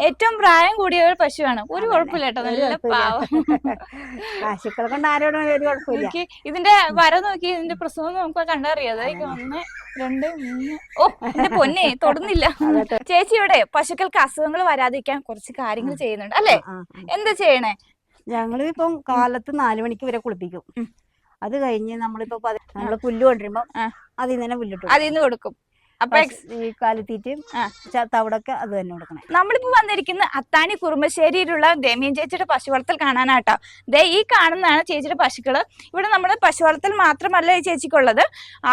ഏറ്റവും പ്രായം കൂടിയ ഒരു പശുവാണ്. ഒരു. കുഴപ്പമില്ല കേട്ടോ നല്ല. പാവം. പശുക്കളെ കൊണ്ട് ആരോടും ഒരു കുഴപ്പമില്ല. ഇതിന്റെ വര നോക്കി ഇതിന്റെ പ്രസവം നമുക്ക് കണ്ടറിയാതെ ഒന്ന് രണ്ട് മൂന്ന്. ഓ എന്റെ പൊന്നെ തൊടുന്നില്ല. ചേച്ചിയുടെ പശുക്കൾക്ക് അസുഖങ്ങൾ വരാതിരിക്കാൻ കുറച്ച് കാര്യങ്ങൾ ചെയ്യുന്നുണ്ട്. അല്ലേ. എന്താ ചെയ്യണേ? ഞങ്ങൾ ഇപ്പം കാലത്ത് നാലു മണിക്ക് വരെ കുളിപ്പിക്കും. അത് കഴിഞ്ഞ് നമ്മളിപ്പോ നമ്മൾ പുല്ല് കൊണ്ടുവരുമ്പോ ആ. അതിൽ നിന്ന് തന്നെ പുല്ലിട്ടു അതിൽ നിന്ന് കൊടുക്കും. അപ്പൊ കാലിത്തീറ്റയും തവിടൊക്കെ അത് തന്നെ കൊടുക്കണേ. നമ്മളിപ്പോ വന്നിരിക്കുന്ന അത്താണി കുറുമശ്ശേരിയിലുള്ള ദേമിയൻ ചേച്ചിയുടെ പശു വളർത്തൽ കാണാനാട്ടോ. ദേ ഈ കാണുന്നതാണ് ചേച്ചിയുടെ പശുക്കൾ. ഇവിടെ നമ്മൾ പശു വളർത്തൽ മാത്രമല്ല ഈ ചേച്ചിക്കുള്ളത്.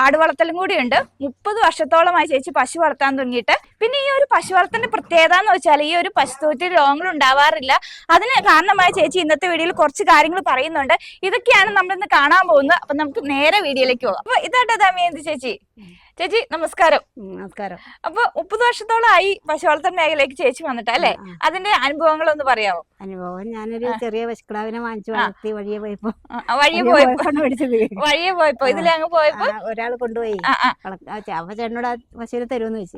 ആട് വളർത്തലും കൂടിയുണ്ട്. മുപ്പത് വർഷത്തോളമായി ചേച്ചി പശു വളർത്താൻ തുടങ്ങിയിട്ട്. പിന്നെ ഈ ഒരു പശു വളർത്തലിന്റെ പ്രത്യേകത എന്ന് വെച്ചാൽ ഈ ഒരു പശുത്തൊഴുത്തിൽ രോഗങ്ങൾ ഉണ്ടാവാറില്ല. അതിന് കാരണമായ ചേച്ചി ഇന്നത്തെ വീഡിയോയിൽ കുറച്ച് കാര്യങ്ങൾ പറയുന്നുണ്ട്. ഇതൊക്കെയാണ് നമ്മൾ ഇന്ന് കാണാൻ പോകുന്നത്. അപ്പൊ നമുക്ക് നേരെ വീഡിയോയിലേക്ക് പോകാം. അപ്പൊ ഇതാട്ടോ ദമയന്തി ചേച്ചി? ചേച്ചി നമസ്കാരം. നമസ്കാരം. അപ്പൊ മുപ്പത് വർഷത്തോളമായി പശു വളർത്തൽ മേഖലയിലേക്ക് ചേച്ചി വന്നിട്ട് അല്ലേ? അനുഭവങ്ങൾ ഒന്ന് പറയാമോ അനുഭവം ഞാനൊരു ചെറിയ പശുക്കിടാവിനെ വാങ്ങിച്ചു വളർത്തി വഴിയെ പോയപ്പോ. വഴിയെ പോയപ്പോ. വഴിയെ പോയപ്പോ. ഇതിലെ അങ്ങ് പോയപ്പോ? ഒരാൾ കൊണ്ടുപോയി. അപ്പൊ ചേട്ടനോട് പശുവിനെ തരുമെന്ന് ചോദിച്ചു.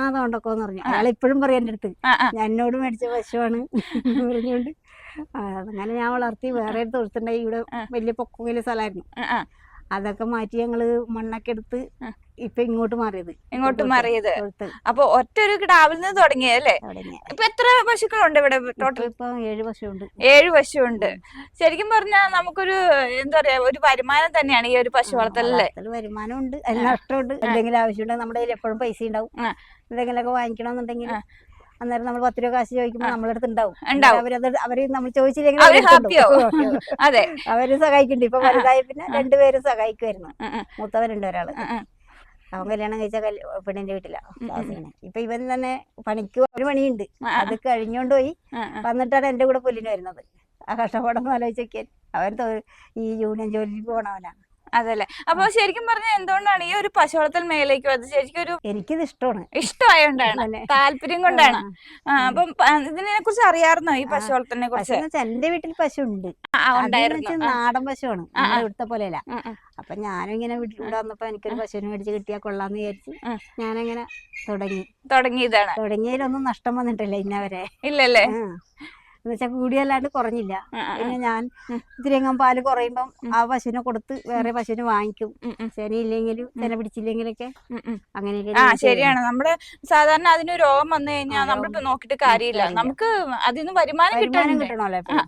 ആ ആ അതുകൊണ്ടൊക്കെന്ന് പറഞ്ഞു. അയാൾ ഇപ്പോഴും പറയാം എന്റെ അടുത്ത്. ഞാൻ എന്നോട് മേടിച്ച പശുവാണ്. പറഞ്ഞുകൊണ്ട് അങ്ങനെ ഞാൻ വളർത്തി വേറെ ഒരു കൊടുത്തിട്ടുണ്ടായി ഇവിടെ വലിയ പൊക്കയിലെ സ്ഥലമായിരുന്നു. അതൊക്കെ മാറ്റി ഞങ്ങൾ മണ്ണൊക്കെ എടുത്ത് ഇപ്പൊ ഇങ്ങോട്ട് മാറിയത്. ഇങ്ങോട്ട് മാറിയത്. അപ്പൊ ഒറ്റ ഒരു കിടാവിൽ നിന്ന് തുടങ്ങിയല്ലേ ഇപ്പൊ എത്ര പശുക്കളുണ്ട് ഇവിടെ ടോട്ടൽ ഇപ്പൊ ഏഴ് പശുണ്ട്. ഏഴ് പശുണ്ട്. ശരിക്കും പറഞ്ഞാൽ നമുക്കൊരു എന്താ പറയാ ഒരു വരുമാനം തന്നെയാണ് ഈ ഒരു പശു വളർത്തലല്ലേ വരുമാനം ഉണ്ട് നഷ്ടമുണ്ട് എന്തെങ്കിലും ആവശ്യമുണ്ടെങ്കിൽ നമ്മുടെ കയ്യിൽ എപ്പോഴും പൈസ ഉണ്ടാവും. എന്തെങ്കിലും എന്തെങ്കിലുമൊക്കെ വാങ്ങിക്കണമെന്നുണ്ടെങ്കിൽ. അന്നേരം നമ്മൾ പത്ത് രൂപ കാശ് ചോദിക്കുമ്പോൾ നമ്മളടുത്ത് ഉണ്ടാവും. അവരത് അവർ നമ്മൾ ചോദിച്ചില്ലെങ്കിൽ. അതെ. അവർ സഹായിക്കുന്നുണ്ട്. ഇപ്പൊ വലുതായി പിന്നെ രണ്ടുപേരും സഹായിക്കുമായിരുന്നു മൂത്തവരുണ്ട് ഒരാൾ. അവൻ കല്യാണം കഴിച്ച പെണ്ണിന്റെ വീട്ടിലാ. താമസിക്കണേ ഇപ്പൊ ഇവൻ തന്നെ പണിക്ക് ഒരു പണിയുണ്ട്. അത് കഴിഞ്ഞോണ്ട് പോയി. വന്നിട്ടാണ് എന്റെ കൂടെ പുല്ലിന് വരുന്നത്. ആ കഷ്ടപ്പാടൊന്നും ആലോചിക്കാൻ അവൻ ഈ യൂണിയൻ ജോലിക്ക് പോണവനാ അതല്ലേ? അപ്പൊ ശരിക്കും പറഞ്ഞ എന്തുകൊണ്ടാണ് ഈ ഒരു പശുവളത്തിൽ മേലേക്ക് അത് ശരിക്കും ഒരു എനിക്കിത് ഇഷ്ടമാണ്. ഇഷ്ടമായോണ്ടാണ്. താല്പര്യം കൊണ്ടാണ്. അപ്പൊ ഇതിനെ കുറിച്ച് അറിയാറുന്നോ ഈ പശുവളത്തിനെ കുറിച്ച്? എന്റെ വീട്ടിൽ പശു ഉണ്ട് നാടൻ പശുവാണ്. ഇവിടുത്തെ പോലെയല്ല. അപ്പൊ ഞാനും ഇങ്ങനെ വീട്ടിൽ ഇവിടെ വന്നപ്പോ എനിക്കൊരു പശുവിനെ മേടിച്ച് കിട്ടിയാൽ കൊള്ളാന്ന് വിചാരിച്ച്. ഞാനങ്ങനെ തുടങ്ങി. തുടങ്ങിയതാണ്. തുടങ്ങിയതിലൊന്നും നഷ്ടം വന്നിട്ടില്ല ഇന്നവരെ. ഇല്ലല്ലേ? എന്നുവെച്ചാൽ കൂടിയല്ലാണ്ട് കുറഞ്ഞില്ല. പിന്നെ ഞാൻ ഉം. ഇത്തിരിയങ്ങം പാൽ കുറയുമ്പം ആ പശുവിനെ കൊടുത്ത് വേറെ പശുവിനെ വാങ്ങിക്കും. ശനി ഉം, ചെന ഇല്ലെങ്കിലും ചില പിടിച്ചില്ലെങ്കിലൊക്കെ. അങ്ങനെയൊക്കെ ആ ശരിയാണ്. നമ്മൾ സാധാരണ അതിന് രോഗം വന്നു കഴിഞ്ഞാൽ നമ്മളിപ്പോ നോക്കിയിട്ട് കാര്യമില്ല. നമുക്ക് അതിന് വരുമാനം കിട്ടുന്നുണ്ട്. കിട്ടണമല്ലോ.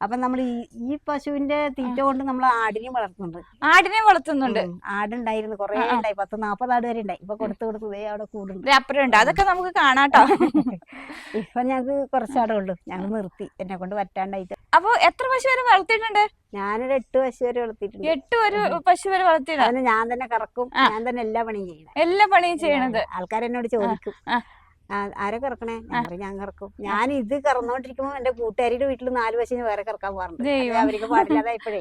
അപ്പൊ നമ്മൾ ഈ ഈ പശുവിന്റെ തീറ്റ കൊണ്ട് നമ്മൾ ആടിനെ വളർത്തുന്നുണ്ട്. ആടിനെ വളർത്തുന്നുണ്ട്. ആടുണ്ടായിരുന്നു. കൊറേ. ഉണ്ടായി. പത്ത് നാപ്പത് ആട് വരെ ഉണ്ടായി. ഇപ്പൊ കൊടുത്ത് കൊടുത്ത് ദേ അവിടെ കൂടുണ്ട് ദേ അപ്പുറം ഉണ്ട്. അതൊക്കെ നമുക്ക് കാണാട്ടോ. ഇപ്പൊ ഞങ്ങക്ക് കുറച്ചാടേ ഉള്ളൂ. ഞങ്ങൾ നിർത്തി. എന്നെ കൊണ്ട് പറ്റാണ്ടായിട്ട് അപ്പൊ എത്ര പശു വരെ വളർത്തിയിട്ടുണ്ട്? ഞാനൊരു എട്ട് പശു വരെ വളർത്തിയിട്ടുണ്ട്. എട്ട് ഒരു പശു വരെ വളർത്തിയിട്ടുണ്ട് ഞാൻ തന്നെ കറക്കും. ഞാൻ തന്നെ എല്ലാ പണിയും ചെയ്യണം. എല്ലാ പണിയും ചെയ്യണത്. ആൾക്കാരെന്നോട് ചോദിക്കും. ആരെ കറക്കണേ? ഞാൻ പറയും, ഞാൻ കറക്കും. ഞാൻ ഇത് കറന്നോണ്ടിരിക്കുമ്പോ എന്റെ കൂട്ടുകാരിയുടെ വീട്ടിൽ നാല് വശം വേറെ കറക്കാൻ. അത് അവർക്ക് പാടില്ലാതായപ്പോഴേ.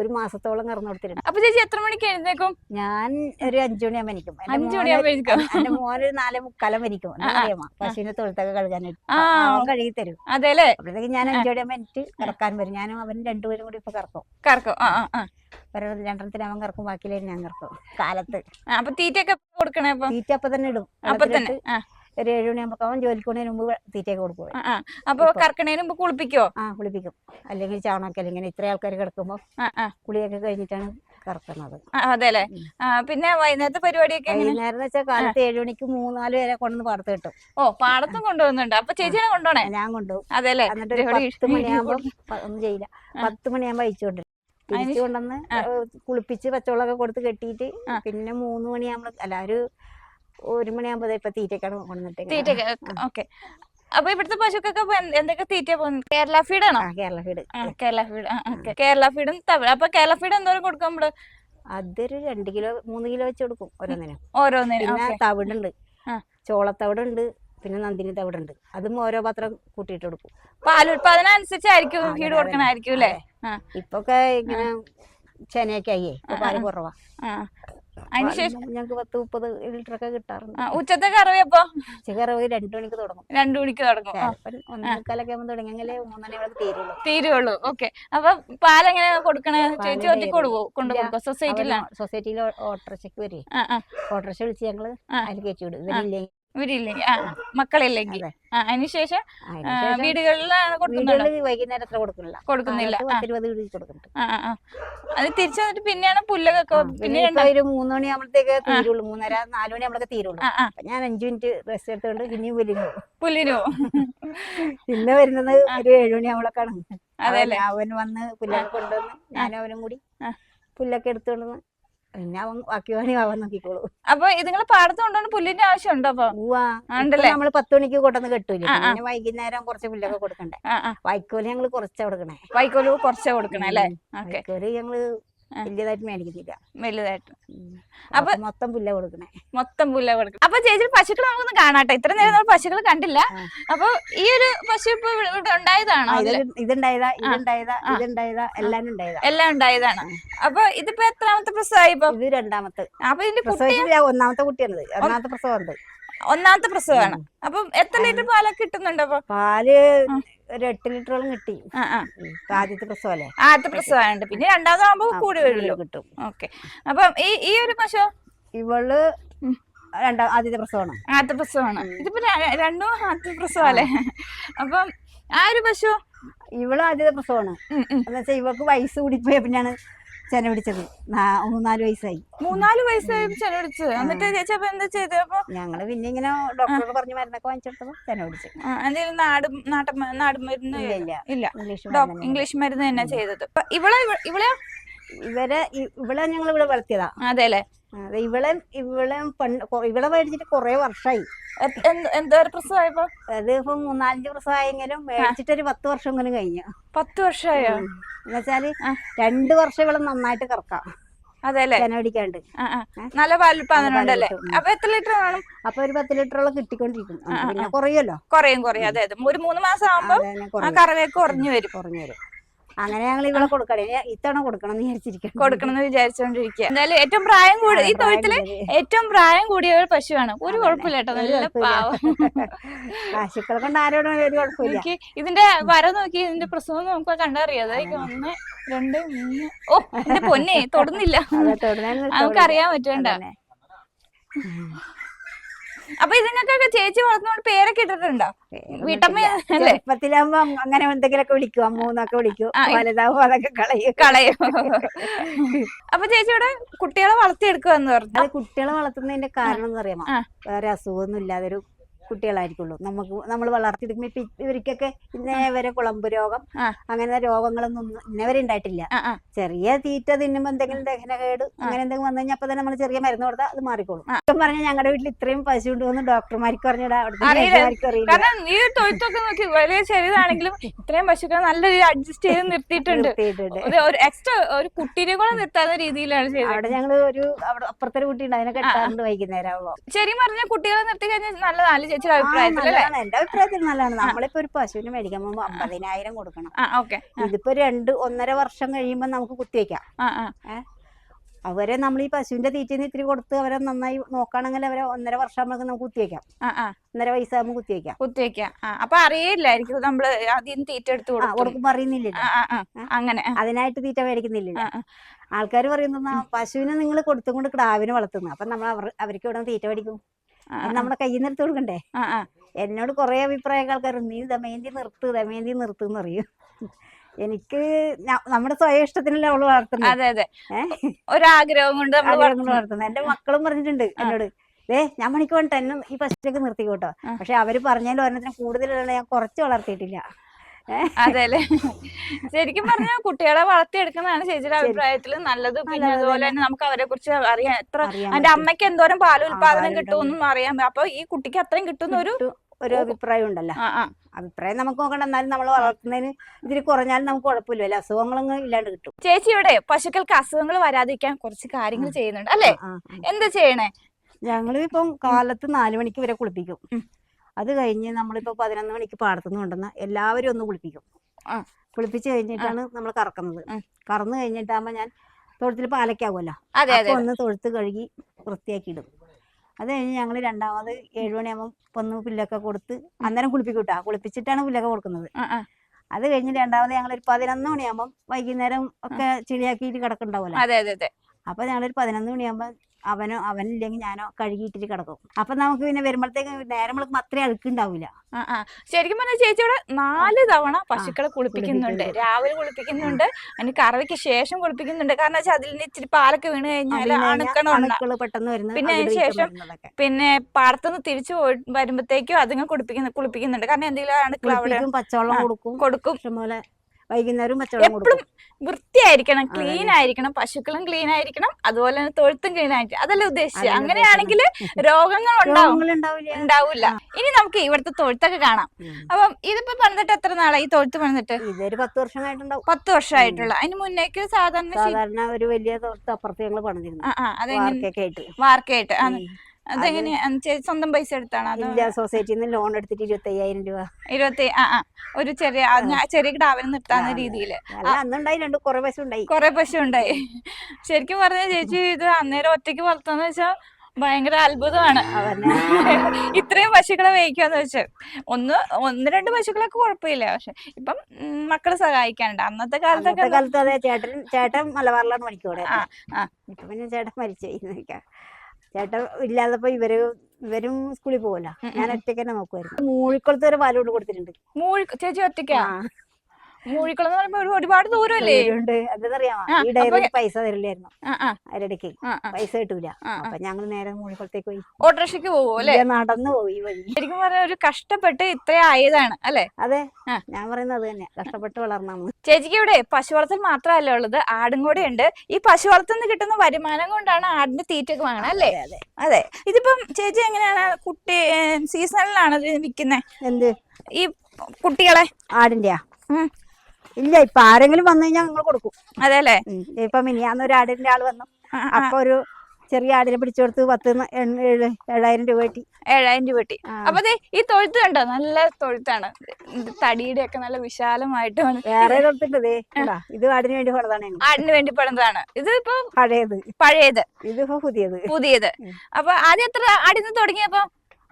ഒരു മാസത്തോളം കറന്നു കൊടുത്തിട്ടുണ്ട് അപ്പൊ ചേച്ചി എത്ര മണിക്ക് എഴുന്നേക്കും? ഞാൻ ഒരു അഞ്ചു മണിയാ എനിക്കും എന്റെ മോനൊരു നാലേ മുക്കാലം വരിക്കും പശുവിന്റെ. അറിയാമോ തൊഴുത്തൊക്കെ കഴുകാനായിട്ട്. അവൻ കഴുകി തരും. അതെല്ലേ? അപ്പോഴത്തേക്ക് ഞാൻ അഞ്ചു മണിയാ എനിക്ക് കറക്കാൻ വരും. ഞാനും അവനും രണ്ടുപേരും കൂടി ഇപ്പൊ കറക്കും. കറക്കും. രണ്ടെണ്ണത്തിന് അവൻ കറക്കും ബാക്കിയിലേ ഞാൻ കറക്കും. കാലത്ത്. അപ്പൊ തീറ്റയൊക്കെ കൊടുക്കണേ തീറ്റ അപ്പൊ തന്നെ ഇടും അപ്പൊ തന്നെ ഒരു ഏഴു മണിയാകുമ്പോ അവൻ ജോലിക്ക് പോകുന്നതിന് മുമ്പ് തീറ്റയൊക്കെ കൊടുക്കും അപ്പൊ കറക്കണേന് മുമ്പ് കുളിപ്പിക്കോ? ആ കുളിപ്പിക്കും. അല്ലെങ്കിൽ ചാണകമൊക്കെ അല്ലെങ്കിൽ ഇത്ര ആൾക്കാർ കിടക്കുമ്പോൾ ആ കുളിയൊക്കെ കഴിഞ്ഞിട്ടാണ് കറക്കുന്നത് അതെല്ലേ? പിന്നെ വൈകുന്നേരത്തെ പരിപാടിയൊക്കെ വൈകുന്നേരം എന്ന് വെച്ചാൽ കാലത്ത് ഏഴു മണിക്ക് മൂന്നാൽ പേരെ കൊണ്ടുവന്ന് പാടത്ത് കിട്ടും. ഓ പാടത്തും കൊണ്ടുവന്നുണ്ട്? അപ്പൊ ചേച്ചിയാണ് കൊണ്ടുപോണേ? ഞാൻ കൊണ്ടുപോകും. അതെല്ലേ? എന്നിട്ട് പത്ത് ഇ- മണിയാകുമ്പോ ഒന്നും ചെയ്യില്ല. പത്ത് മണിയാകുമ്പോ അയച്ചു കൊണ്ടുവരും. തിരിച്ചു കൊണ്ടുവന്ന് കുളിപ്പിച്ച് പച്ചവെള്ളമൊക്കെ കൊടുത്ത് കെട്ടിയിട്ട് പിന്നെ മൂന്ന് മണിയാകുമ്പോ അല്ല ഒരു ഒരു മണിയാകുമ്പോ ഇപ്പൊ തീറ്റക്കാണ് കൊണ്ടുവന്നിട്ട് തീറ്റയൊക്കെ ഓക്കെ. അപ്പൊ ഇവിടുത്തെ പശുക്കൊക്കെ എന്തൊക്കെ തീറ്റ പോകുന്നത് കേരള ഫീഡാണോ? ആ കേരള ഫീഡ്. കേരള ഫീഡ് കേരള ഫീഡും തവിട് അപ്പൊ കേരള ഫീഡ് എന്തോരം കൊടുക്കും നമ്മൾ? അതൊരു രണ്ട് കിലോ മൂന്ന് കിലോ വെച്ച് കൊടുക്കും ഓരോന്നിനും. ഓരോന്നിനും പിന്നെ തവിടുണ്ട്. ചോളത്തവിടുണ്ട് പിന്നെ നന്ദിനി തവിടുണ്ട്. അതും ഓരോ പാത്രം കൂട്ടിയിട്ട് കൊടുക്കും. ആ, ഫീഡ് കൊടുക്കണായിരിക്കും അല്ലേ? ഇപ്പൊക്കെ ഇങ്ങനെ ചെനയൊക്കെ ആയി പാൽ കുറവാ. അതിനുശേഷം ഞങ്ങൾക്ക് പത്ത് മുപ്പത് ലിറ്റർ ഒക്കെ കിട്ടാറുണ്ട്. ആ, ഉച്ചത്തെ കറവി അപ്പൊ? ചിക്കറവ് രണ്ടു മണിക്ക് തുടങ്ങും. രണ്ടു മണിക്ക് തുടങ്ങും. ആ, ചിലപ്പം ഒന്നേ മുക്കാലൊക്കെ ആകുമ്പോൾ തുടങ്ങിയെങ്കിലേ മൂന്നര തീരുള്ളൂ. തീരുള്ളൂ. ഓക്കെ. അപ്പൊ പാലെങ്ങനെ കൊടുക്കണേ? ചേച്ചി പാൽ ഒറ്റ കൊടുക്കോ കൊണ്ടു. കൊടുക്കോ? സൊസൈറ്റിയിലാണ് സൊസൈറ്റിയിൽ ഓട്ടോറിക്ഷയ്ക്ക് വരും ഓട്ടോറിക്ഷ വിളിച്ച് ഞങ്ങൾ ആ. അതിൽ കയറ്റി വിടും. ഇവരില്ലെങ്കിൽ ഇവരില്ലെങ്കിൽ ആ മക്കളില്ലെങ്കിൽ. ആ അതിനുശേഷം വീടുകളിലാണ് കൊടുക്കുന്നുണ്ടോ വീടുകളിൽ കൊടുക്കുന്നില്ല. കൊടുക്കുന്നില്ല. ആ. അത് തിരിച്ചു വന്നിട്ട് പിന്നെയാണ് പുല്ലൊക്കെ പിന്നെ ഒരു മൂന്ന് മണി ആകുമ്പോഴത്തേക്ക് തീരുള്ളൂ. മൂന്നര നാല് മണി ആകുമ്പോഴേക്ക് തീരുള്ളൂ. ഞാൻ അഞ്ചു മിനിറ്റ് റെസ്റ്റ് എടുത്തുകൊണ്ട് പിന്നെയും വലിയ പുല്ലിനോ പിന്നെ വരുന്നത് ഒരു ഏഴുമണി ആകുമ്പോഴേക്കാണ് അതെ അവൻ- വന്ന് പുല്ലൊക്കെ കൊണ്ടുവന്ന് ഞാനും അവനും കൂടി പുല്ലൊക്കെ എടുത്തുകൊണ്ട് വന്ന് പിന്നെ അവൻ ബാക്കി പണി അവൻ നോക്കിക്കോളൂ. അപ്പൊ ഇതുങ്ങളെ പാടത്ത് കൊണ്ടുവന്ന് പുല്ലിന്റെ ആവശ്യമുണ്ടോ അപ്പൊ? നമ്മൾ പത്ത് മണിക്ക് കൊണ്ടുവന്ന് കെട്ടൂല. പിന്നെ വൈകുന്നേരം കുറച്ച് പുല്ലൊക്കെ കൊടുക്കണ്ടേ? വൈക്കോൽ ഞങ്ങൾ കുറച്ചാ കൊടുക്കണേ. വൈക്കോൽ കുറച്ച് കൊടുക്കണേ അല്ലേ? വൈക്കോൽ ഞങ്ങൾ. വലിയതായിട്ട് മേടിക്കുന്നില്ല വലുതായിട്ട്. അപ്പൊ- മൊത്തം പുല്ല കൊടുക്കണേ. മൊത്തം പുല്ല കൊടുക്കണം അപ്പൊ ചേച്ചി പശുക്കൾ നമുക്കൊന്ന് കാണാട്ടെ. ഇത്ര നേരം നമ്മൾ പശുക്കൾ കണ്ടില്ല. അപ്പൊ ഈ ഒരു പശു ഇപ്പൊ ഇവിടെ ഉണ്ടായതാണോ ഇതുണ്ടായതാ ഇതുണ്ടായതാ ഇതുണ്ടായതാ എല്ലാം ഉണ്ടായതാ. എല്ലാം ഉണ്ടായതാണ്. അപ്പൊ ഇതിപ്പോ എത്രാമത്തെ പ്രസവമായി ഇപ്പൊ? ഇത് രണ്ടാമത്തെ. അപ്പൊ ഇതിന്റെ ഒന്നാമത്തെ കുട്ടിയാണിത്. ഒന്നാമത്തെ പ്രസവം ഉണ്ട് ഒന്നാമത്തെ പ്രസവമാണ്. അപ്പം എത്ര ലിറ്റർ പാലൊക്കെ കിട്ടുന്നുണ്ട് അപ്പൊ? പാൽ ഒരു എട്ട് ലിറ്ററോളം കിട്ടി. ആദ്യത്തെ പ്രസവല്ലേ? ആദ്യത്തെ പ്രസവമായുണ്ട്. പിന്നെ രണ്ടാമതാകുമ്പോ കൂടി വരുമല്ലോ കിട്ടും. ഓക്കെ. അപ്പം ഈ ഈ ഒരു പശു ഇവൾ. രണ്ടാം ആദ്യത്തെ പ്രസവമാണ്. ആദ്യത്തെ പ്രസവമാണ്. ഇതിപ്പോ രണ്ടും ആദ്യത്തെ പ്രസവല്ലേ അപ്പം ആ ഒരു പശു ഇവൾ ആദ്യത്തെ പ്രസവമാണ്. ഉം, ഉം. എന്ന് വെച്ചാൽ ഇവൾക്ക് വയസ്സ് കൂടിപ്പോയ പിന്നെയാണ് ചെന പിടിച്ചത്. മൂന്നാൽ വയസ്സായി. മൂന്നാൽ വയസ്സായി ചെലവടിച്ച് എന്നിട്ട് ചേച്ചി അപ്പൊ എന്താ ചെയ്തത് അപ്പൊ ഞങ്ങൾ പിന്നെ ഇങ്ങനെ ഡോക്ടറോട് പറഞ്ഞ് മരുന്നൊക്കെ വാങ്ങിച്ചെടുത്തപ്പോ ചെന പിടിച്ചു. എന്തെങ്കിലും നാട് നാട്ടൻ നാടൻ മരുന്ന് ഇല്ല ഇല്ല. ഇംഗ്ലീഷ് മരുന്ന് തന്നെ. ചെയ്തത്. ഇവളെ ഇവളെ ഇവരെ ഇവളെ ഞങ്ങൾ ഇവിടെ വളർത്തിയതാ. അതെല്ലേ? അതെ ഇവളെ ഇവളെ പെണ്ണ് കൊ- ഇവളെ മേടിച്ചിട്ട് കൊറേ വർഷമായി എ- എന്ത് എന്താ ഒരു പ്രസവമായപ്പോ അത് ഇപ്പൊ മൂന്നാലഞ്ച് പ്രസവമായെങ്കിലും മേടിച്ചിട്ട് ഒരു പത്ത് വർഷമെങ്കിലും കഴിഞ്ഞു. പത്ത് വർഷമായോ എന്നുവെച്ചാൽ. രണ്ട് വർഷം ഇവളെ നന്നായിട്ട് കറക്കാം. അതെല്ലേ? ചെന പിടിക്കാണ്ട്. ആ, ആ. നല്ല പാലുൽപാദനം ഉണ്ടല്ലേ കിട്ടും. അപ്പൊ എത്ര ലിറ്റർ വേണം? അപ്പൊ ഒരു പത്ത് ലിറ്ററോളം കിട്ടിക്കൊണ്ടിരിക്കും. ആ, ആ, പിന്നെ കുറയുമല്ലോ. കുറയും കുറയും. അതെ അതെ. ഒരു മൂന്ന് മാസം ആകുമ്പോ കറവയൊക്കെ കുറഞ്ഞു വരും. കുറഞ്ഞു വരും. അങ്ങനെ ഞങ്ങൾ ഇവിടെ കൊടുക്കണേ. ഇത്തവണ കൊടുക്കണം എന്ന് വിചാരിച്ചിരിക്കണം കൊടുക്കണം എന്ന് വിചാരിച്ചോണ്ടിരിക്കുക എന്തായാലും ഏറ്റവും പ്രായം കൂടി ഈ തൊഴുത്തിൽ ഏറ്റവും പ്രായം കൂടിയ ഒരു പശുവാണ്. ഒരു കുഴപ്പമില്ല കേട്ടോ. നല്ല. പാവം. പശുക്കളെ കൊണ്ട് ആരോടും ഒരു കുഴപ്പമില്ല. ഇതിന്റെ വര നോക്കി ഇതിന്റെ പ്രസവം നമുക്ക് കണ്ടറിയാം അതായത് ഒന്ന് രണ്ട് മൂന്ന്. ഓ എന്റെ പൊന്നെ തൊടുന്നില്ല. നമുക്കറിയാൻ പറ്റണ്ട. അപ്പൊ ഇതിനൊക്കെ ചേച്ചി വളർത്തുന്നോണ്ട് പേരൊക്കെ ഇട്ടിട്ടുണ്ടോ? വീട്ടമ്മത്തിലാവുമ്പോ വീട്ടമ്മ അല്ലേ? ചെറുപ്പത്തിലാവുമ്പോ അങ്ങനെ എന്തെങ്കിലുമൊക്കെ വിളിക്കും. അമ്മൂന്നൊക്കെ വിളിക്കും. വലുതാവുമ്പോ അതൊക്കെ കളയും. കളയും. അപ്പൊ ചേച്ചി ഇവിടെ കുട്ടികളെ വളർത്തിയെടുക്കുവെന്ന് പറഞ്ഞു. അത് കുട്ടികളെ വളർത്തുന്നതിന്റെ കാരണം എന്ന് അറിയാമോ ആ. വേറെ അസുഖമൊന്നും ഇല്ലാതൊരു കുട്ടികളായിരിക്കുള്ളൂ. നമുക്ക് നമ്മൾ വളർത്തിയെടുക്കുമ്പോ ഇപ്പൊ ഇവർക്കൊക്കെ ഇന്നേ വരെ കുളമ്പ് രോഗം അങ്ങനെ രോഗങ്ങളൊന്നും ഇന്നേ വരെ ഉണ്ടായിട്ടില്ല ചെറിയ തീറ്റ തിന്നുമ്പോ എന്തെങ്കിലും ദഹനക്കേട് അങ്ങനെ എന്തെങ്കിലും വന്നു കഴിഞ്ഞാൽ അപ്പൊ തന്നെ നമ്മൾ ചെറിയ മരുന്ന് കൊടുത്താൽ അത് മാറിക്കോളും. ഇപ്പം പറഞ്ഞ ഞങ്ങളുടെ വീട്ടിൽ ഇത്രയും പശു ഉണ്ടെന്ന് ഡോക്ടർമാർക്ക് പറഞ്ഞിടാ കാരണം ഈ തൊഴുത്തൊക്കെ നോക്കി വലിയ ചെറിയതാണെങ്കിലും ഇത്രയും പശുക്കളെ നല്ല രീതിയിൽ അഡ്ജസ്റ്റ് ചെയ്ത് നിർത്തിയിട്ടുണ്ട്. ഒരു എക്സ്ട്രാ ഒരു കുട്ടീനെ കൂടെ നിർത്താത്ത രീതിയിലാണ് ചെയ്തത്. അവിടെ ഞങ്ങൾ ഒരു അപ്പുറത്തെ കുട്ടി ഉണ്ട് അതിനെ കെട്ടാറുണ്ട് വൈകുന്നേരം ആവുമ്പോ ശരി പറഞ്ഞ കുട്ടികളെ നിർത്തി കഴിഞ്ഞാൽ നല്ലതാണ് ചേച്ചിയുടെ അഭിപ്രായത്തിൽ അല്ലേ? നല്ലതാണ്. എന്റെ അഭിപ്രായത്തിൽ നല്ലതാണ്. നമ്മളിപ്പോ ഒരു പശുവിനെ മേടിക്കാൻ പോകുമ്പോ അമ്പതിനായിരം കൊടുക്കണം. ഓക്കെ. ഇതിപ്പോ രണ്ട് ഒന്നര വർഷം കഴിയുമ്പോ നമുക്ക് കുത്തിവെക്കാം അവരെ നമ്മൾ ഈ പശുവിന്റെ തീറ്റയിൽ ഇത്തിരി കൊടുത്ത് അവരെ നന്നായി നോക്കുകയാണെങ്കിൽ അവരെ ഒന്നര വർഷം നമുക്ക് നമുക്ക് കുത്തിവെക്കാം ഒന്നര വയസ്സാകുമ്പോൾ കുത്തിവെക്കാം കുത്തിവെക്കാം അപ്പൊ അറിയില്ലായിരിക്കും നമ്മൾ ആദ്യം തീറ്റ എടുത്ത് കൊടുക്കും കൊടുക്കുമ്പോ ആ അങ്ങനെ അതിനായിട്ട് തീറ്റ ആ. ആൾക്കാർ പറയുന്ന പശുവിനെ നിങ്ങൾ കൊടുത്തും കൊണ്ട് കിടാവിനെ വളർത്തുന്നു. അപ്പൊ നമ്മൾ അവർ അവർക്ക് ഇവിടെ തീറ്റ മേടിക്കും? നമ്മുടെ കയ്യിൽ നിന്ന് എടുത്ത് കൊടുക്കണ്ടേ? എന്നോട് കുറെ അഭിപ്രായ ആൾക്കാർ നീ ദമയന്തി നിർത്ത് ദമയന്തി നിർത്ത് എന്ന് പറയും. എനിക്ക് നമ്മുടെ സ്വയം ഇഷ്ടത്തിനല്ലേ അവൾ വളർത്തുന്നത് അതെ അതെ. ഒരാഗ്രഹം കൊണ്ട് വളർത്തുന്നത് എന്റെ മക്കളും പറഞ്ഞിട്ടുണ്ട് എന്നോട്. ഏ ഞാൻ മണിക്ക് വേണ്ട എന്നെ ഈ പശുവിലേക്ക് നിർത്തിക്കോട്ടോ. പക്ഷെ അവർ പറഞ്ഞതിൽ ഒരെണ്ണത്തിന് കൂടുതലുള്ള ഞാൻ കുറച്ച് വളർത്തിയിട്ടില്ല. അതെ ശരിക്കും പറഞ്ഞാൽ കുട്ടികളെ വളർത്തിയെടുക്കുന്നതാണ് ചേച്ചിയുടെ അഭിപ്രായത്തിൽ നല്ലത്. പിന്നെ അതുപോലെ തന്നെ നമുക്ക് അവരെ കുറിച്ച് അറിയാം എത്ര എന്റെ അമ്മയ്ക്ക് എന്തോരം പാൽ ഉൽപാദനം. കിട്ടുമെന്നും അറിയാം അപ്പൊ ഈ കുട്ടിക്ക് അത്രയും കിട്ടുന്ന ഒരു ഒരു- അഭിപ്രായം ഉണ്ടല്ലോ. അഭിപ്രായം നമുക്ക് നോക്കണം എന്നാലും നമ്മൾ വളർത്തുന്നതിന് ഇതിൽ കുറഞ്ഞാലും നമുക്ക് കുഴപ്പമില്ല. അസുഖങ്ങളൊന്നും ഇല്ലാണ്ട് കിട്ടും. ചേച്ചി ഇവിടെ പശുക്കൾക്ക് അസുഖങ്ങൾ വരാതിരിക്കാൻ കുറച്ച് കാര്യങ്ങൾ ചെയ്യുന്നുണ്ട്. അല്ലേ. എന്താ ചെയ്യണേ? ഞങ്ങൾ ഇപ്പം കാലത്ത് നാലു മണിക്ക് വരെ കുളിപ്പിക്കും. അത് കഴിഞ്ഞ് നമ്മളിപ്പോ പതിനൊന്ന് മണിക്ക് പാടത്തുനിന്ന് കൊണ്ടുവന്ന എല്ലാവരും ഒന്ന് കുളിപ്പിക്കും. കുളിപ്പിച്ച് കഴിഞ്ഞിട്ടാണ് നമ്മൾ കറക്കുന്നത്. കറന്നു കഴിഞ്ഞിട്ടാകുമ്പോ ഞാൻ തൊഴുത്തിൽ അതെ അപ്പൊ ഒന്ന് തൊഴുത്ത് കഴുകി വൃത്തിയാക്കി ഇടും അത് കഴിഞ്ഞ് ഞങ്ങൾ രണ്ടാമത് ഏഴുമണിയാകുമ്പോ ഒന്ന് പുല്ലൊക്കെ കൊടുത്ത് അന്നേരം കുളിപ്പിക്കും കേട്ടോ കുളിപ്പിച്ചിട്ടാണ് പുല്ലൊക്കെ കൊടുക്കുന്നത്. അത് കഴിഞ്ഞ് രണ്ടാമത് ഞങ്ങൾ ഒരു പതിനൊന്ന് മണിയാകുമ്പോൾ വൈകുന്നേരം ഒക്കെ ചെളിയാക്കിയിട്ട് കിടക്കുന്നുണ്ടാവുമല്ലോ അതെ അതെ അതെ അപ്പൊ ഞങ്ങളൊരു പതിനൊന്ന് മണിയാകുമ്പോ അവനോ അവനില്ലെങ്കിൽ ഞാനോ കഴുകിയിട്ടിട്ട് കിടക്കും. അപ്പൊ നമുക്ക് പിന്നെ വരുമ്പോഴത്തേക്ക് നേരം വിളക്കും അത്രയും അഴുക്കുണ്ടാവില്ല ആ ആ. ശരിക്കും പറഞ്ഞാൽ ചേച്ചി ഇവിടെ നാല് തവണ പശുക്കളെ കുളിപ്പിക്കുന്നുണ്ട്. രാവിലെ കുളിപ്പിക്കുന്നുണ്ട് അതിന് കറവയ്ക്ക് ശേഷം കുളിപ്പിക്കുന്നുണ്ട്. കാരണം വെച്ചാൽ അതിൽ നിന്ന് ഇച്ചിരി പാലൊക്കെ വീണ് കഴിഞ്ഞാൽ അണുക്കൾ പെട്ടെന്ന് വരുന്ന പിന്നെ അതിന് ശേഷം പിന്നെ പാടത്തുനിന്ന് തിരിച്ചു പോയി വരുമ്പോഴത്തേക്കും അതിങ്ങനെ കുളിപ്പിക്കുന്നു കുളിപ്പിക്കുന്നുണ്ട്. കാരണം എന്തെങ്കിലും അണുക്കൾ അവിടെ പച്ചവെള്ളം കൊടുക്കും. കൊടുക്കും. ഇഷ്ടംപോലെ വൈകുന്നേരം പച്ചവെള്ളം എപ്പോഴും വൃത്തിയായിരിക്കണം ക്ലീൻ ആയിരിക്കണം പശുക്കളും ക്ലീൻ ആയിരിക്കണം അതുപോലെ തന്നെ തൊഴുത്തും ക്ലീൻ ആയിരിക്കണം അതല്ല ഉദ്ദേശിച്ചത്? അങ്ങനെയാണെങ്കിൽ രോഗങ്ങൾ ഉണ്ടാവും ഉണ്ടാവില്ല. ഇനി നമുക്ക് ഇവിടുത്തെ തൊഴുത്തൊക്കെ കാണാം. അപ്പം ഇതിപ്പോ പണിതിട്ട് എത്ര നാളായി? ഈ തൊഴുത്ത് പണിതിട്ട്? ഇതൊരു പത്ത് വർഷമായിട്ടുണ്ടാവും. പത്ത് വർഷമായിട്ടുള്ള. അതിന് മുന്നേക്ക് സാധാരണ സാധാരണ ഒരു വലിയ തൊഴുത്ത് അപ്പുറത്ത് ഞങ്ങൾ പണിതിരുന്നു. ആ ആ അതെങ്ങനെ സ്വന്തം പൈസ എടുത്താണോ? സൊസൈറ്റിയിൽ നിന്ന് ലോൺ എടുത്തിട്ട് ഇരുപത്തി അയ്യായിരം രൂപ. ഇരുപത്തി ആ ആ. ഒരു ചെറിയ ചെറിയ കിടാവിന് നിർത്താന്ന രീതിയിൽ. രണ്ട് കുറെ പൈസ ഉണ്ടായി. കൊറേ പശു ഉണ്ടായി. ശരിക്കും പറഞ്ഞ ചേച്ചി ഇത് അന്നേരം ഒറ്റയ്ക്ക് വളർത്തുന്ന വെച്ചാ ഭയങ്കര അത്ഭുതമാണ്. ഇത്രയും പശുക്കളെ വേയിക്കാന്ന് വെച്ച്. ഒന്ന് ഒന്ന് രണ്ട് പശുക്കളൊക്കെ കുഴപ്പമില്ല. പക്ഷെ ഇപ്പം മക്കളെ സഹായിക്കാനുണ്ട്. അന്നത്തെ കാലത്തൊക്കെ കാലത്ത് അതെ ചേട്ടൻ ചേട്ടൻ മലബാറിലാണ് പണിക്കൂടെ ആ, ആ. ഇപ്പൊ പിന്നെ ചേട്ടൻ മരിച്ചു. ചേട്ടൻ ഇല്ലാതപ്പോ ഇവർ ഇവരും സ്കൂളിൽ പോകല ഉം, ഉം, ഞാൻ ഒറ്റയ്ക്ക് തന്നെ നോക്കുമായിരുന്നു മൂഴിക്കുളത്ത് വരെ പാലോട് കൊടുത്തിട്ടുണ്ട്. മൂഴി ചേച്ചി ഒറ്റയ്ക്കാ? ആ, മൂഴിക്കുളം എന്ന് പറയുമ്പോ ഒരുപാട് ദൂരമല്ലേ ഉണ്ട്. അതെന്നറിയാമോ? ഈ അപ്പൊ പൈസ തരില്ലായിരുന്നു. ആ പൈസ കിട്ടൂല. അപ്പൊ ഞങ്ങൾ നേരെ മൂഴിക്കുളത്തേക്ക് പോയി. ഓട്ടോറിക്ഷയ്ക്ക് പോകും അല്ലേ? നടന്നു പോയി വഴി. ശരിക്കും പറഞ്ഞ ഒരു കഷ്ടപ്പെട്ട് ഇത്രയും ആയതാണ് അല്ലെ? അതെ. ഞാൻ പറയുന്നത് അത് തന്നെ. കഷ്ടപ്പെട്ട് വളർന്ന ചേച്ചിക്ക് ഇവിടെ പശു വളർത്തൽ മാത്രമല്ല ഉള്ളത്. ആടും കൂടെ ഉണ്ട്. ഈ പശു വളർത്തുന്ന നിന്ന് കിട്ടുന്ന വരുമാനം കൊണ്ടാണ് ആടിന്റെ തീറ്റൊക്കെ വാങ്ങണം അല്ലേ? അതെ അതെ. ഇതിപ്പം ചേച്ചി എങ്ങനെയാണ് കുട്ടി സീസണിലാണ് വിൽക്കുന്നത് എന്ത്? ഈ കുട്ടികളെ? ആടിന്റെയാ. ഇല്ല ഇപ്പൊ ആരെങ്കിലും വന്നു കഴിഞ്ഞാൽ നിങ്ങൾ കൊടുക്കും. അതെ അല്ലേ. ഇപ്പൊ മിനിയാന്ന് ഒരു ആടിന്റെ ആൾ വന്നു. അപ്പൊ ഒരു ചെറിയ ആടിനെ പിടിച്ചു കൊടുത്ത് പത്ത് ഏഴായിരം രൂപ കിട്ടി. ഏഴായിരം രൂപ കിട്ടി. അപ്പൊ ഈ തൊഴുത്ത് കണ്ടോ? നല്ല തൊഴുത്താണ്. തടിയുടെ ഒക്കെ നല്ല വിശാലമായിട്ടാണ് വേറെ തൊഴുത്തുണ്ടേ ഇത് ആടിന് വേണ്ടി പണിതാണ് ആടിന് വേണ്ടി പണിതാണ്. ഇത് ഇപ്പൊ പഴയത്. പഴയത്. ഇതിപ്പോ പുതിയത്. പുതിയത്. അപ്പൊ ആദ്യം എത്ര ആടിന്ന് തുടങ്ങിയപ്പോ?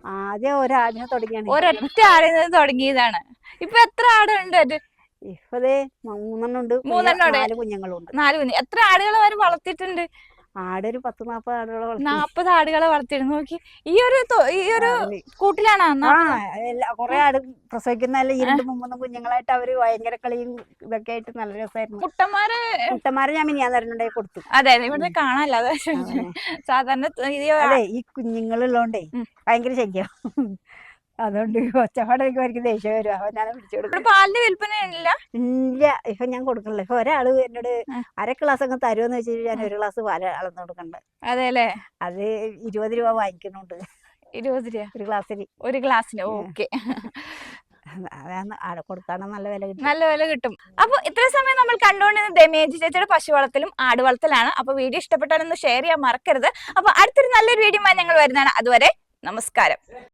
ആദ്യം ഒരാടിനെ തുടങ്ങിയാണ്. ഒരൊറ്റ ആടിനെ തുടങ്ങിയതാണ്. ഇപ്പൊ എത്ര ആടുണ്ട്? അത് ഇപ്പൊ ദേ മൂന്നെണ്ണം ഉണ്ട് മൂന്നെണ്ണം നാല് കുഞ്ഞുങ്ങളുണ്ട്. നാല് കുഞ്ഞ്. എത്ര ആടുകളെ വരെ വളർത്തിയിട്ടുണ്ട്? ആടൊരു പത്ത് നാപ്പത് ആടുകളെ. നാപ്പത് ആടുകളെ വളർത്തിയിരുന്നു നോക്കി. ഈ ഒരു ഈ ഒരു കൂട്ടിലാണോ? കൊറേ ആട് പ്രസവിക്കുന്നതല്ല ഈ രണ്ട് മൂന്ന് കുഞ്ഞുങ്ങളായിട്ട് അവർ ഭയങ്കര കളിയും ഇതൊക്കെ ആയിട്ട് നല്ല രസമായിരുന്നു മുട്ടന്മാര് മുട്ടന്മാരെ ഞാൻ മിനിയാൻ തരണുണ്ടായി കൊടുത്തു. അതെ ഇവിടെ. അതന്നെ. സാധാരണ ഈ കുഞ്ഞുങ്ങളുള്ളോണ്ടേ. ഭയങ്കര ശല്യം. അതുകൊണ്ട് ഒച്ചപ്പാടൊക്കെ എനിക്ക് ദേഷ്യം വരും. അപ്പൊ ഞാൻ പിടിച്ചു കൊടുക്കും. പാലിന് വിൽപ്പന ഇല്ല. ഇല്ല ഇപ്പൊ ഞാൻ കൊടുക്കണില്ല. ഇപ്പൊ ഒരാൾ എന്നോട് അര ഗ്ലാസ് അങ്ങ് തരുമെന്ന് വെച്ചിട്ട് ഞാൻ ഒരു ഗ്ലാസ് പാൽ അളന്ന് കൊടുക്കണ്ട്. അതെ അല്ലേ അത് ഇരുപത് രൂപ വാങ്ങിക്കുന്നുണ്ട്. ഇരുപത് രൂപ. ഒരു ഗ്ലാസ്സിന്. ഒരു ഗ്ലാസ്സിന്. ഓക്കെ. നല്ല വില കിട്ടും. നല്ല വില കിട്ടും. അപ്പൊ ഇത്ര സമയം നമ്മൾ കണ്ടുകൊണ്ടിരുന്ന ദമേജി ചേച്ചിയുടെ പശു വളത്തിലും ആട് വളത്തിലാണ് അപ്പൊ വീഡിയോ ഇഷ്ടപ്പെട്ടാലൊന്ന് ഷെയർ ചെയ്യാൻ മറക്കരുത്. അപ്പൊ അടുത്തൊരു നല്ലൊരു വീഡിയോ ഞങ്ങൾ വരുന്നതാണ്. അതുവരെ നമസ്കാരം.